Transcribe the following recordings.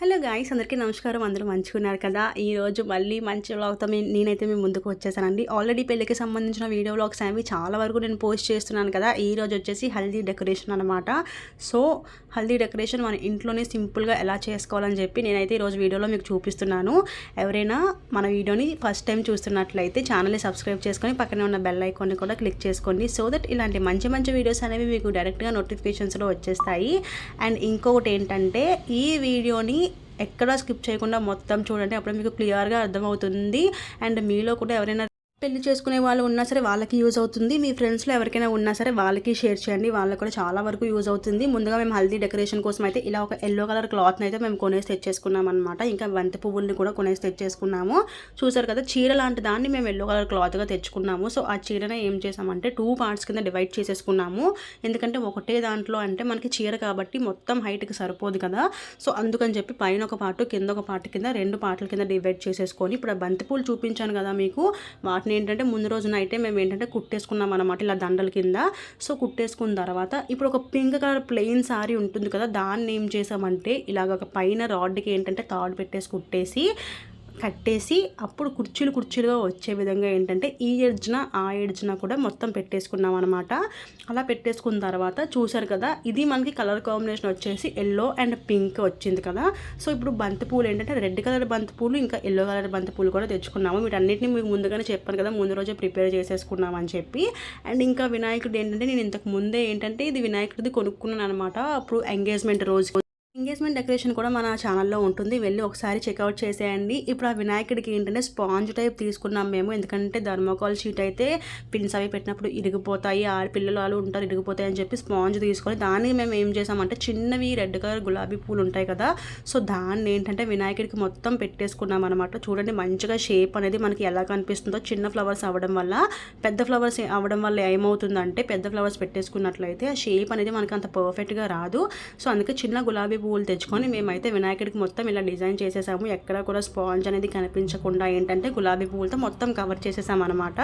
Hello guys అందరికీ నమస్కారం. అందరూ మంచిగున్నారు కదా? ఈరోజు మళ్ళీ మంచి వ్లాగ్తో మీ నేనైతే మీ ముందుకు వచ్చేసానండి. ఆల్రెడీ పెళ్ళికి సంబంధించిన వీడియో వ్లాగ్స్ అనేవి చాలా వరకు నేను పోస్ట్ చేస్తున్నాను కదా? ఈ రోజు వచ్చేసి హల్దీ డెకరేషన్ అనమాట సో హల్దీ డెకరేషన్ మన ఇంట్లోనే సింపుల్గా ఎలా చేసుకోవాలని చెప్పి నేనైతే ఈరోజు వీడియోలో మీకు చూపిస్తున్నాను. ఎవరైనా మన వీడియోని ఫస్ట్ టైం చూస్తున్నట్లయితే ఛానల్ని సబ్స్క్రైబ్ చేసుకొని పక్కనే ఉన్న బెల్ ఐకాన్ని కూడా క్లిక్ చేసుకోండి. సో దట్ ఇలాంటి మంచి మంచి వీడియోస్ అనేవి మీకు డైరెక్ట్గా నోటిఫికేషన్స్లో వచ్చేస్తాయి. అండ్ ఇంకొకటి ఏంటంటే ఈ వీడియోని ఎక్కడ స్కిప్ చేయకుండా మొత్తం చూడండి. అప్పుడు మీకు క్లియర్గా అర్థమవుతుంది. అండ్ మీలో కూడా ఎవరైనా పెళ్ళి చేసుకునే వాళ్ళు ఉన్నా సరే వాళ్ళకి యూజ్ అవుతుంది. మీ ఫ్రెండ్స్లో ఎవరికైనా ఉన్నా సరే వాళ్ళకి షేర్ చేయండి. వాళ్ళకి కూడా చాలా వరకు యూజ్ అవుతుంది. ముందుగా మేము హల్దీ డెకరేషన్ కోసం అయితే ఇలా ఒక ఎల్లో కలర్ క్లాత్ని అయితే మేము కొనేసి తెచ్చేసుకున్నాం అనమాట ఇంకా బంతి పువ్వుల్ని కూడా కొనేసి తెచ్చేసుకున్నాము. చూసారు కదా చీర లాంటి దాన్ని మేము ఎల్లో కలర్ క్లాత్గా తెచ్చుకున్నాము. సో ఆ చీరనే ఏం చేసామంటే టూ పార్ట్స్ కింద డివైడ్ చేసేసుకున్నాము. ఎందుకంటే ఒకటే దాంట్లో అంటే మనకి చీర కాబట్టి మొత్తం హైట్కి సరిపోదు కదా. సో అందుకని చెప్పి పైన ఒక పార్ట్ కింద ఒక పార్ట్ కింద రెండు పార్ట్ల కింద డివైడ్ చేసేసుకొని ఇప్పుడు బంతి పూలు చూపించాను కదా మీకు వాటిని ఏంటంటే ముందు రోజు నైటే మేము ఏంటంటే కుట్టేసుకున్నాం అనమాట ఇలా దండల కింద. సో కుట్టేసుకున్న తర్వాత ఇప్పుడు ఒక పింక్ కలర్ ప్లెయిన్ సారీ ఉంటుంది కదా దాన్ని ఏం చేసామంటే ఇలాగ ఒక పైన రాడ్కి ఏంటంటే తాడు పెట్టేసి కుట్టేసి కట్టేసి అప్పుడు కుర్చీలు కుర్చీలుగా వచ్చే విధంగా ఏంటంటే ఈ ఎడ్జ్న ఆ ఎడ్జ్న కూడా మొత్తం పెట్టేసుకున్నాం అనమాట అలా పెట్టేసుకున్న తర్వాత చూసారు కదా ఇది మనకి కలర్ కాంబినేషన్ వచ్చేసి ఎల్లో అండ్ పింక్ వచ్చింది కదా. సో ఇప్పుడు బంతిపూలు ఏంటంటే రెడ్ కలర్ బంతిపూలు ఇంకా ఎల్లో కలర్ బంతిపూలు కూడా తెచ్చుకున్నాము. వీటన్నిటిని మీకు ముందుగానే చెప్పాను కదా ముందు రోజే ప్రిపేర్ చేసేసుకున్నాం అని చెప్పి. అండ్ ఇంకా వినాయకుడు ఏంటంటే నేను ఇంతకు ముందే ఏంటంటే ఇది వినాయకుడిది కొనుక్కున్నాను అనమాట అప్పుడు ఎంగేజ్మెంట్ రోజు ఎంగేజ్మెంట్ డెకరేషన్ కూడా మన ఛానల్లో ఉంటుంది. వెళ్ళి ఒకసారి చెక్అవుట్ చేసేయండి. ఇప్పుడు ఆ వినాయకుడికి ఏంటంటే స్పాంజ్ టైప్ తీసుకున్నాం మేము. ఎందుకంటే ధర్మకాల్ షీట్ అయితే పిన్స్ అవి పెట్టినప్పుడు ఇరిగిపోతాయి. ఆడపిల్లలు వాళ్ళు ఉంటారు ఇరిగిపోతాయి అని చెప్పి స్పాంజ్ తీసుకొని దానికి మేము ఏం చేసామంటే చిన్నవి రెడ్ కలర్ గులాబీ పూలు ఉంటాయి కదా సో దాన్ని ఏంటంటే వినాయకుడికి మొత్తం పెట్టేసుకున్నాం అనమాట చూడండి మంచిగా షేప్ అనేది మనకి ఎలా కనిపిస్తుందో చిన్న ఫ్లవర్స్ అవ్వడం వల్ల. పెద్ద ఫ్లవర్స్ అవ్వడం వల్ల ఏమవుతుందంటే పెద్ద ఫ్లవర్స్ పెట్టేసుకున్నట్లయితే ఆ షేప్ అనేది మనకి అంత పర్ఫెక్ట్గా రాదు. సో అందుకే చిన్న గులాబీ పువ్వులు తెచ్చుకొని మేమైతే వినాయకుడికి మొత్తం ఇలా డిజైన్ చేసేసాము. ఎక్కడ కూడా స్పాంజ్ అనేది కనిపించకుండా ఏంటంటే గులాబీ పువ్వులతో మొత్తం కవర్ చేసేసాం అనమాట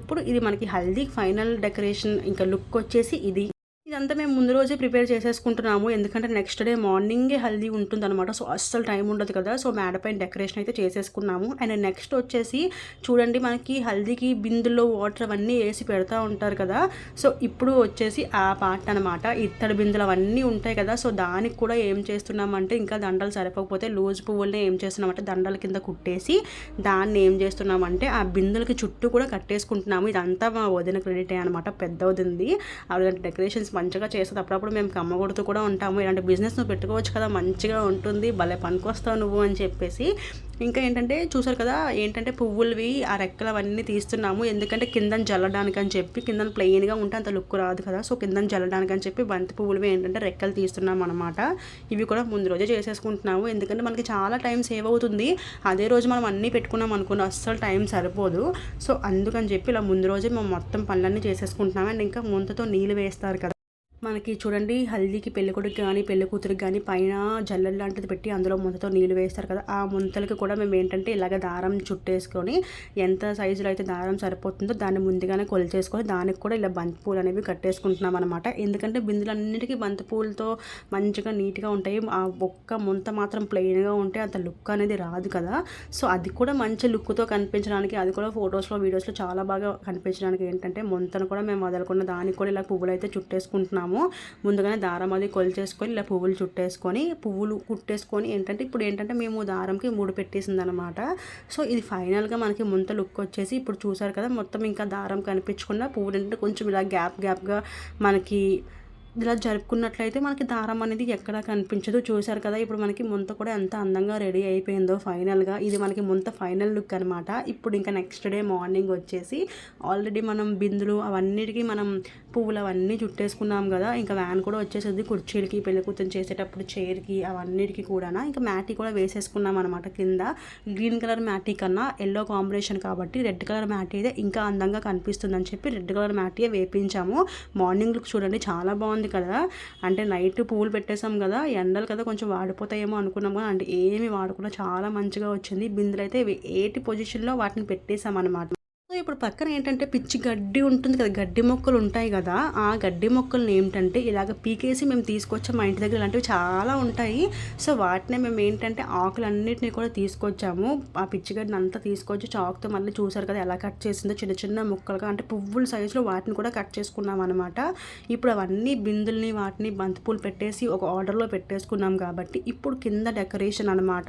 ఇప్పుడు ఇది మనకి హల్దీ ఫైనల్ డెకరేషన్ ఇంకా లుక్ వచ్చేసి ఇది. ఇదంతా మేము ముందు రోజే ప్రిపేర్ చేసేసుకుంటున్నాము. ఎందుకంటే నెక్స్ట్ డే మార్నింగే హల్దీ ఉంటుంది అనమాట సో అస్సలు టైం ఉండదు కదా. సో మేడపైన డెకరేషన్ అయితే చేసేసుకున్నాము. అండ్ నెక్స్ట్ వచ్చేసి చూడండి మనకి హల్దీకి బిందులో వాటర్ అవన్నీ వేసి పెడతా ఉంటారు కదా. సో ఇప్పుడు వచ్చేసి ఆ పార్ట్ అనమాట ఇత్తడి బిందులు అవన్నీ ఉంటాయి కదా. సో దానికి కూడా ఏం చేస్తున్నామంటే ఇంకా దండలు సరిపోకపోతే లూజ్ పువ్వులనే ఏం చేస్తున్నామంటే దండల కింద కుట్టేసి దాన్ని ఏం చేస్తున్నామంటే ఆ బిందులకి చుట్టూ కూడా కట్టేసుకుంటున్నాము. ఇదంతా మా వదిన క్రెడిటే అనమాట పెద్ద వదింది అలాంటి డెకరేషన్స్ మంచిగా చేస్తుంది. అప్పుడప్పుడు మేము కమ్మ కొడుతూ కూడా ఉంటాము. ఇలాంటి బిజినెస్ నువ్వు పెట్టుకోవచ్చు కదా మంచిగా ఉంటుంది భలే పనికొస్తావు నువ్వు అని చెప్పేసి. ఇంకా ఏంటంటే చూసారు కదా ఏంటంటే పువ్వులవి ఆ రెక్కలు అవన్నీ తీస్తున్నాము. ఎందుకంటే కింద జల్లడానికి అని చెప్పి కింద ప్లెయిన్గా ఉంటే అంత లుక్ రాదు కదా. సో కింద జల్లడానికి అని చెప్పి బంతి పువ్వులవి ఏంటంటే రెక్కలు తీస్తున్నాం అనమాట ఇవి కూడా ముందు రోజే చేసేసుకుంటున్నాము. ఎందుకంటే మనకి చాలా టైం సేవ్ అవుతుంది. అదే రోజు మనం అన్నీ పెట్టుకున్నాం అనుకున్న అస్సలు టైం సరిపోదు. సో అందుకని చెప్పి ఇలా ముందు రోజే మేము మొత్తం పనులన్నీ చేసేసుకుంటున్నాం అండ్ ఇంకా ముంతతో నీళ్ళు వేస్తారు కదా. మనకి చూడండి హల్దీకి పెళ్ళికొడుకు కానీ పెళ్ళి కూతురికి కానీ పైన జల్లెలు లాంటిది పెట్టి అందులో ముంతతో నీళ్ళు వేస్తారు కదా. ఆ ముంతలకి కూడా మేము ఏంటంటే ఇలాగ దారం చుట్టేసుకొని ఎంత సైజులో అయితే దారం సరిపోతుందో దాన్ని ముందుగానే కొలిచేసుకొని దానికి కూడా ఇలా బంతి పూలు అనేవి కట్టేసుకుంటున్నాం అనమాట ఎందుకంటే బిందులన్నిటికీ బంతి పూలతో మంచిగా నీట్గా ఉంటాయి. ఆ ఒక్క ముంత మాత్రం ప్లెయిన్గా ఉంటే అంత లుక్ అనేది రాదు కదా. సో అది కూడా మంచి లుక్తో కనిపించడానికి అది కూడా ఫొటోస్లో వీడియోస్లో చాలా బాగా కనిపించడానికి ఏంటంటే ముంతను కూడా మేము వదలకుండా దానికి కూడా ఇలా పువ్వులు అయితే చుట్టేసుకుంటున్నాము. చేసుకున్నాము ముందుగానే దారం అది కొలిచేసుకొని ఇలా పువ్వులు చుట్టేసుకొని పువ్వులు కుట్టేసుకొని ఏంటంటే ఇప్పుడు ఏంటంటే మేము దారంకి మూడు పెట్టేసింది అనమాట సో ఇది ఫైనల్గా మనకి ముంత లుక్ వచ్చేసి ఇప్పుడు చూసారు కదా మొత్తం ఇంకా దారం కనిపించకుండా పువ్వులు ఏంటంటే కొంచెం ఇలా గ్యాప్ గ్యాప్గా మనకి ఇలా జరుపుకున్నట్లయితే మనకి దారం అనేది ఎక్కడా కనిపించదు. చూశారు కదా ఇప్పుడు మనకి ముంత కూడా ఎంత అందంగా రెడీ అయిపోయిందో ఫైనల్గా. ఇది మనకి ముంత ఫైనల్ లుక్ అనమాట ఇప్పుడు ఇంకా నెక్స్ట్ డే మార్నింగ్ వచ్చేసి ఆల్రెడీ మనం బిందులు అవన్నిటికీ మనం పువ్వులు అవన్నీ చుట్టేసుకున్నాం కదా ఇంకా వ్యాన్ కూడా వచ్చేసింది కుర్చీలకి పెళ్ళి కూతురు చేసేటప్పుడు చైర్కి అవన్నిటికీ కూడా ఇంకా మ్యాటీ కూడా వేసేసుకున్నాం అనమాట కింద. గ్రీన్ కలర్ మ్యాటీ కన్నా ఎల్లో కాంబినేషన్ కాబట్టి రెడ్ కలర్ మ్యాటీ అయితే ఇంకా అందంగా కనిపిస్తుంది అని చెప్పి రెడ్ కలర్ మ్యాటీ వేపించాము. మార్నింగ్ లుక్ చూడండి చాలా బాగుంది. ఉంది కదా. అంటే నైట్ పువ్వులు పెట్టేసాం కదా ఎండలు కదా కొంచెం వాడిపోతాయేమో అనుకున్నాం కదా. అంటే ఏమి వాడకుండా చాలా మంచిగా వచ్చింది. బిందులు అయితే ఏటి పొజిషన్లో వాటిని పెట్టేసాం అనమాట సో ఇప్పుడు పక్కన ఏంటంటే పిచ్చి గడ్డి ఉంటుంది కదా గడ్డి మొక్కలు ఉంటాయి కదా ఆ గడ్డి మొక్కలని ఏంటంటే ఇలాగ పీకేసి మేము తీసుకొచ్చాం మా ఇంటి దగ్గర ఇలాంటివి చాలా ఉంటాయి. సో వాటిని మేము ఏంటంటే ఆకులన్నిటిని కూడా తీసుకొచ్చాము. ఆ పిచ్చి గడ్డిని అంతా తీసుకొచ్చి చాకుతో మళ్ళీ చూసారు కదా ఎలా కట్ చేసిందో చిన్న చిన్న ముక్కలుగా అంటే పువ్వుల సైజులో వాటిని కూడా కట్ చేసుకున్నాం అనమాట ఇప్పుడు అవన్నీ బిందుల్ని వాటిని బంతిపూలు పెట్టేసి ఒక ఆర్డర్లో పెట్టేసుకున్నాం కాబట్టి ఇప్పుడు కింద డెకరేషన్ అనమాట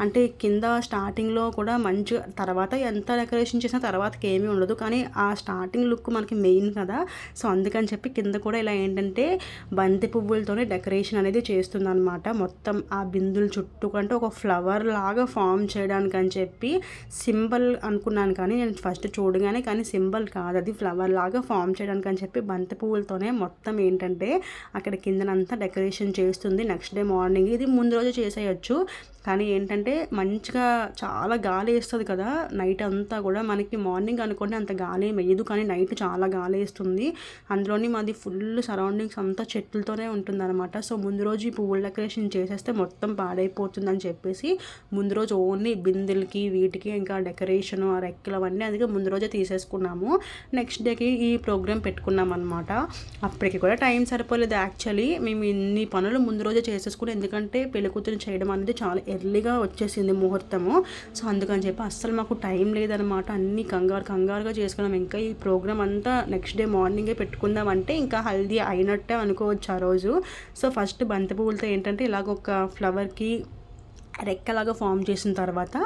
అంటే కింద స్టార్టింగ్లో కూడా మంచిగా తర్వాత ఎంత డెకరేషన్ చేసిన తర్వాత ఏమీ ఉండదు. కానీ ఆ స్టార్టింగ్ లుక్ మనకి మెయిన్ కదా. సో అందుకని చెప్పి కింద కూడా ఇలా ఏంటంటే బంతి పువ్వులతోనే డెకరేషన్ అనేది చేస్తుందనమాట మొత్తం ఆ బిందుల చుట్టూ కంటే ఒక ఫ్లవర్ లాగా ఫామ్ చేయడానికి అని చెప్పి సింబల్ అనుకున్నాను కానీ నేను ఫస్ట్ చూడగానే కానీ సింబల్ కాదు. అది ఫ్లవర్ లాగా ఫామ్ చేయడానికి అని చెప్పి బంతి పువ్వులతోనే మొత్తం ఏంటంటే అక్కడ కిందనంతా డెకరేషన్ చేస్తుంది. నెక్స్ట్ డే మార్నింగ్ ఇది ముందు రోజు చేసేయచ్చు. కానీ ఏంటంటే మంచిగా చాలా గాలి వేస్తుంది కదా. నైట్ అంతా కూడా మనకి మార్నింగ్ అనుకోండి అంత గాలి వేయదు కానీ నైట్ చాలా గాలి వేస్తుంది. అందులోని మాది ఫుల్ సరౌండింగ్స్ అంతా చెట్లతోనే ఉంటుందన్నమాట. సో ముందు రోజు ఈ పువ్వుల డెకరేషన్ చేసేస్తే మొత్తం పాడైపోతుందని చెప్పేసి ముందు రోజు ఓన్లీ బిందెలకి వీటికి ఇంకా డెకరేషన్ ఆ రెక్కలు అవన్నీ అది ముందు రోజే తీసేసుకున్నాము. నెక్స్ట్ డేకి ఈ ప్రోగ్రామ్ పెట్టుకున్నాం అనమాట అప్పటికి కూడా టైం సరిపోలేదు యాక్చువల్లీ. మేము ఇన్ని పనులు ముందు రోజే చేసేసుకుని ఎందుకంటే పెళ్ళి కూతురు చేయడం అనేది చాలా ఎర్లీగా వచ్చేసింది ముహూర్తము. సో అందుకని చెప్పి అస్సలు మాకు టైం లేదనమాట అన్ని కంగారు కంగారుగా చేసుకున్నాం. ఇంకా ఈ ప్రోగ్రామ్ అంతా నెక్స్ట్ డే మార్నింగే పెట్టుకుందాం అంటే ఇంకా హల్దీ అయినట్టే అనుకోవచ్చు ఆ రోజు. సో ఫస్ట్ బంతి పువ్వులతో ఏంటంటే ఇలాగ ఒక ఫ్లవర్కి రెక్కలాగా ఫామ్ చేసిన తర్వాత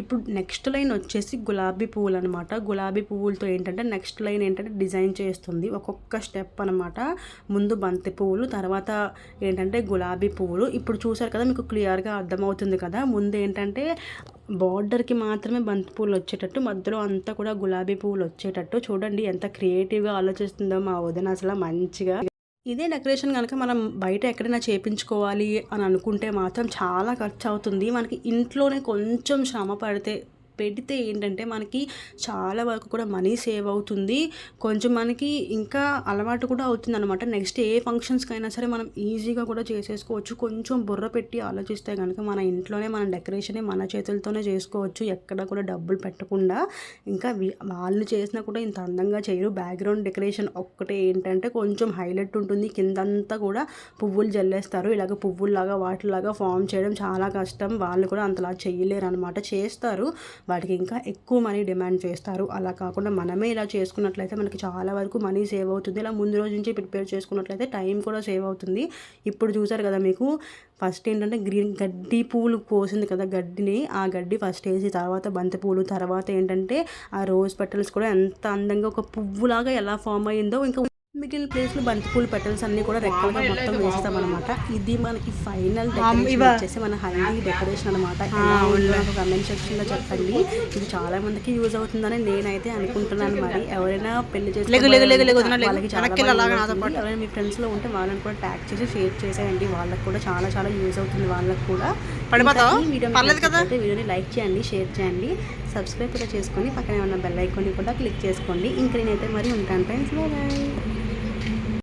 ఇప్పుడు నెక్స్ట్ లైన్ వచ్చేసి గులాబీ పువ్వులు అనమాట గులాబీ పువ్వులతో ఏంటంటే నెక్స్ట్ లైన్ ఏంటంటే డిజైన్ చేస్తుంది. ఒక్కొక్క స్టెప్ అనమాట ముందు బంతి పువ్వులు తర్వాత ఏంటంటే గులాబీ పువ్వులు. ఇప్పుడు చూసారు కదా మీకు క్లియర్గా అర్థమవుతుంది కదా. ముందు ఏంటంటే బార్డర్కి మాత్రమే బంతి పువ్వులు వచ్చేటట్టు మధ్యలో అంతా కూడా గులాబీ పువ్వులు వచ్చేటట్టు. చూడండి ఎంత క్రియేటివ్గా ఆలోచిస్తుందో మా వదిన అసలు మంచిగా. ఇదే డెకరేషన్ కనుక మనం బయట ఎక్కడైనా చేపించుకోవాలి అని అనుకుంటే మాత్రం చాలా ఖర్చు అవుతుంది మనకి ఇంట్లోనే కొంచెం శ్రమ పడితే పెడితే ఏంటంటే మనకి చాలా వరకు కూడా మనీ సేవ్ అవుతుంది. కొంచెం మనకి ఇంకా అలవాటు కూడా అవుతుంది అనమాట నెక్స్ట్ ఏ ఫంక్షన్స్కి అయినా సరే మనం ఈజీగా కూడా చేసేసుకోవచ్చు. కొంచెం బుర్ర పెట్టి ఆలోచిస్తే కనుక మన ఇంట్లోనే మన డెకరేషన్ మన చేతులతోనే చేసుకోవచ్చు. ఎక్కడ కూడా డబ్బులు పెట్టకుండా ఇంకా వాళ్ళు చేసినా కూడా ఇంత అందంగా చేయరు. బ్యాక్గ్రౌండ్ డెకరేషన్ ఒక్కటే ఏంటంటే కొంచెం హైలైట్ ఉంటుంది. కిందంతా కూడా పువ్వులు జల్లేస్తారు. ఇలాగ పువ్వుల్లాగా వాటిలాగా ఫామ్ చేయడం చాలా కష్టం. వాళ్ళు కూడా అంతలా చేయలేరు అనమాట చేస్తారు. వాటికి ఇంకా ఎక్కువ మనీ డిమాండ్ చేస్తారు. అలా కాకుండా మనమే ఇలా చేసుకున్నట్లయితే మనకి చాలా వరకు మనీ సేవ్ అవుతుంది. ఇలా ముందు రోజు నుంచి ప్రిపేర్ చేసుకున్నట్లయితే టైం కూడా సేవ్ అవుతుంది. ఇప్పుడు చూసారు కదా మీకు ఫస్ట్ ఏంటంటే గ్రీన్ గడ్డి పూలు పోసింది కదా గడ్డిని. ఆ గడ్డి ఫస్ట్ వేసి తర్వాత బంతి పూలు తర్వాత ఏంటంటే ఆ రోజ్ పెటల్స్ కూడా ఎంత అందంగా ఒక పువ్వులాగా ఎలా ఫామ్ అయ్యిందో ఇంకా మిగిలిన ప్లేస్లో బంతిపూలు పెటల్స్ అన్ని కూడా రెక్కలుగా మొత్తం వేస్తాం అనమాట ఇది మనకి ఫైనల్ డెకరేషన్ వచ్చేసి మన హల్దీ డెకరేషన్ అనమాట కమెంట్ సెక్షన్లో చెప్పండి. ఇది చాలా మందికి యూజ్ అవుతుందని నేనైతే అనుకుంటున్నాను మరి. ఎవరైనా పెళ్ళి చేసి ఎవరైనా మీ ఫ్రెండ్స్లో ఉంటే వాళ్ళని కూడా ట్యాగ్ చేసి షేర్ చేసేయండి. వాళ్ళకి కూడా చాలా చాలా యూజ్ అవుతుంది వాళ్ళకి కూడా. వీడియోని లైక్ చేయండి షేర్ చేయండి. సబ్స్క్రైబ్ కూడా చేసుకొని పక్కనే ఉన్న బెల్ ఐకాన్ని కూడా క్లిక్ చేసుకోండి. ఇంకా నేనైతే మరి ఉంటాను ఫ్రెండ్స్ బాయ్